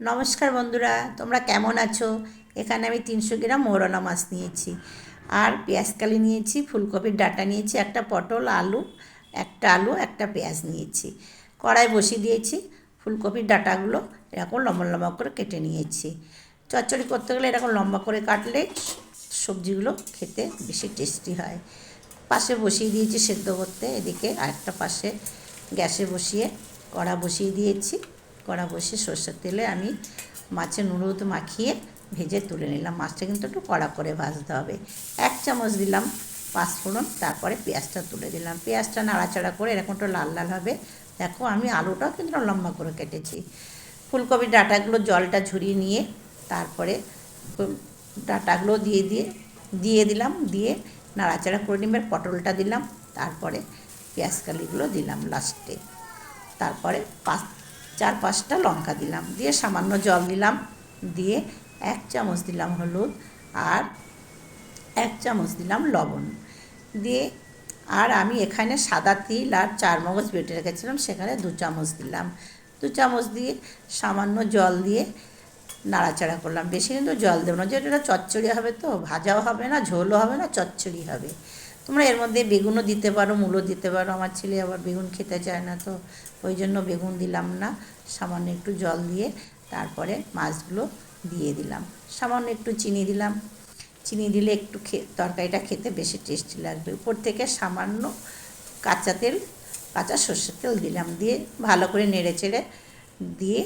নমস্কার বন্ধুরা, তোমরা কেমন আছো? এখানে আমি তিনশো গ্রাম মৌরলা মাছ নিয়েছি। আর পেঁয়াজকালি নিয়েছি, ফুলকপির ডাঁটা নিয়েছি, একটা পটল, আলু, একটা আলু, একটা পেঁয়াজ নিয়েছি। কড়াই বসিয়ে দিয়েছি, ফুলকপির ডাঁটাগুলো এরকম লম্বা লম্বা করে কেটে নিয়েছি। চচ্চড়ি করতে গেলে এরকম লম্বা করে কাটলে সবজিগুলো খেতে বেশি টেস্টি হয়। পাশে বসিয়ে দিয়েছি সেদ্ধ করতে, এদিকে আরেকটা পাশে গ্যাসে বসিয়ে কড়া বসিয়ে দিয়েছি। কড়া বসিয়ে সর্ষের তেলে আমি মাছের হলুদ মাখিয়ে ভেজে তুলে নিলাম। মাছটা কিন্তু একটু কড়া করে ভাজতে হবে। এক চামচ দিলাম পাঁচফোড়ন তারপরে পেঁয়াজটা তুলে দিলাম। পেঁয়াজটা নাড়াচাড়া করে এরকম একটু লাল লাল হবে। দেখো আমি আলুটাও কিন্তু লম্বা করে কেটেছি। ফুলকপির ডাঁটাগুলো জলটা ঝরিয়ে নিয়ে তারপরে ডাঁটাগুলো দিয়ে দিয়ে দিয়ে দিলাম, দিয়ে নাড়াচাড়া করে নিবার পটলটা দিলাম, তারপরে পেঁয়াজ কালিগুলো দিলাম লাস্টে। তারপরে পাঁচ চার পাঁচটা লঙ্কা দিলাম। দিয়ে সামান্য জল দিলাম। দিয়ে এক চামচ দিলাম হলুদ আর এক চামচ দিলাম লবণ। দিয়ে আর আমি এখানে সাদা তিল আর চার মগজ বেটে রেখেছিলাম, সেখানে দু চামচ দিলাম। দু চামচ দিয়ে সামান্য জল দিয়ে নাড়াচাড়া করলাম। বেশি কিন্তু জল দেবো না যেটা চচ্চড়ি হবে তো, ভাজাও হবে না, ঝোলও হবে না, চচ্চড়ি হবে। তোমরা এর মধ্যে বেগুনও দিতে পারো, মূলও দিতে পারো। আমার ছেলে আবার বেগুন খেতে চায় না তো, ওই জন্য বেগুন দিলাম না। সামান্য একটু জল দিয়ে তারপরে মাছগুলো দিয়ে দিলাম। সামান্য একটু চিনি দিলাম। চিনি দিলে একটু তরকারিটা খেতে বেশি টেস্টি লাগবে। উপর থেকে সামান্য কাঁচা তেল, কাঁচা সর্ষের তেল দিলাম। দিয়ে ভালো করে নেড়ে চেড়ে দিয়ে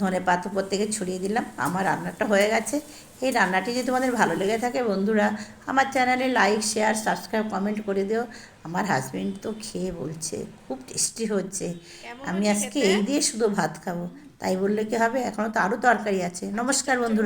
ধনে পাত উপর থেকে ছড়িয়ে দিলাম। আমার রান্নাটা হয়ে গেছে। এই রান্নাটি যদি তোমাদের ভালো লেগে থাকে বন্ধুরা আমার চ্যানেলে লাইক শেয়ার সাবস্ক্রাইব কমেন্ট করে দিও। আমার হাজব্যান্ড তো খেয়ে বলছে খুব টেস্টি হচ্ছে। আমি আজকে এই দিয়ে শুধু ভাত খাব। তাই বললে কি হবে? এখনও তো আরও তরকারি আছে। নমস্কার বন্ধুরা।